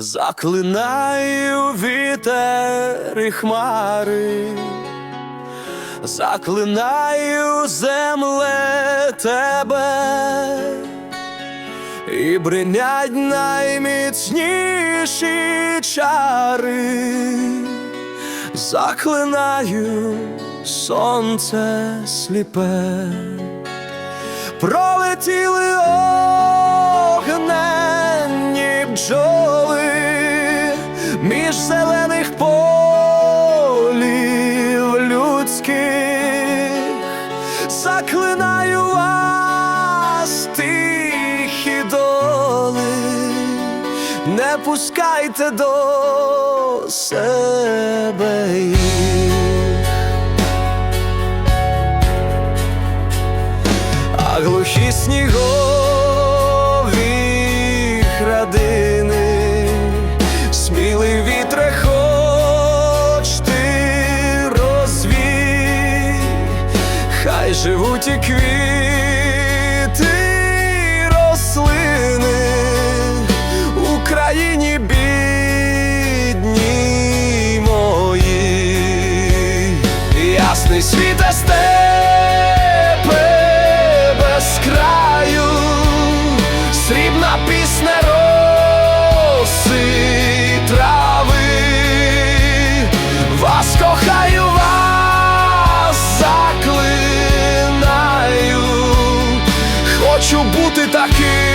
заклинаю вітер і хмари, заклинаю земле тебе, і бринять найміцніші чари, заклинаю сонце сліпе. Пролетіли огненні бджоли між зелених полів людських, заклинаю вас, тихі доли, не пускайте до себе їх. глухі снігові живуть і квіти, і рослини. В Україні бідні мої, ясний світ степи без краю, срібна пісня роси трави, вас кохаю. junto e tá aqui.